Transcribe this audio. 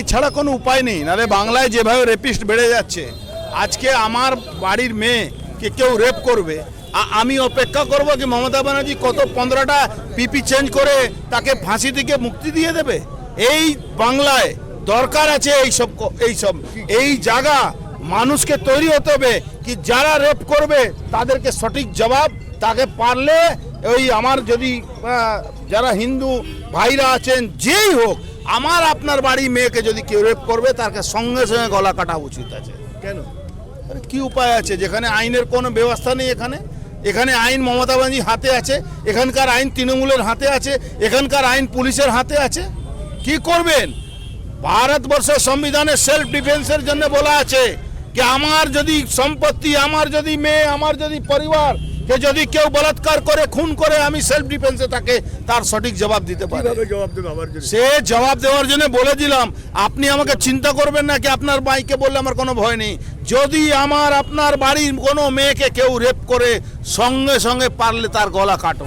এছাড়া কোনো উপায় নেই। নাহলে বাংলায় যেভাবে রেপিস্ট বেড়ে যাচ্ছে, আজকে আমার বাড়ির মেয়েকে কেউ রেপ করবে। আমি অপেক্ষা করব কি মমতা ব্যানার্জি কত পনেরোটা পিপি চেঞ্জ করে তাকে ফাঁসি থেকে মুক্তি দিয়ে দেবে? এই বাংলায় দরকার আছে এই সব এই সব এই জায়গা মানুষকে তৈরি হতে হবে কি যারা রেপ করবে তাদেরকে সঠিক জবাব, তাকে পারলে ওই আমার যদি যারা হিন্দু ভাইরা আছেন, যেই হোক আমার আপনার বাড়ি মেয়েকে যদি কেউ রেপ করবে তাকে সঙ্গে সঙ্গে গলা কাটা উচিত আছে। কেন? কি উপায় আছে? যেখানে আইনের কোনো ব্যবস্থা নেই এখানে। এখানে আইন মমতা ব্যানার্জি হাতে আছে এখানকার আইন তৃণমূলের হাতে আছে এখানকার আইন পুলিশের হাতে আছে। কি করবেন? ভারতবর্ষের সংবিধানে সেলফ ডিফেন্সের জন্য বলা আছে যে আমার যদি সম্পত্তি আমার যদি মেয়ে আমার যদি পরিবার কে যদি কেউ বলাৎকার করে খুন করে আমি সেলফ ডিফেন্সে তাকে তার সঠিক জবাব দিতে পারি। জবাব দেবে আমার সে জবাব দেওয়ার জন্য বলে দিলাম আপনি আমাকে চিন্তা করবেন না কি আপনার বাইকে বললে আমার কোনো ভয় নেই। যদি আমার আপনার বাড়ির কোনো মেয়েকে কেউ রেপ করে সঙ্গে সঙ্গে পারলে তার গলা কাটো।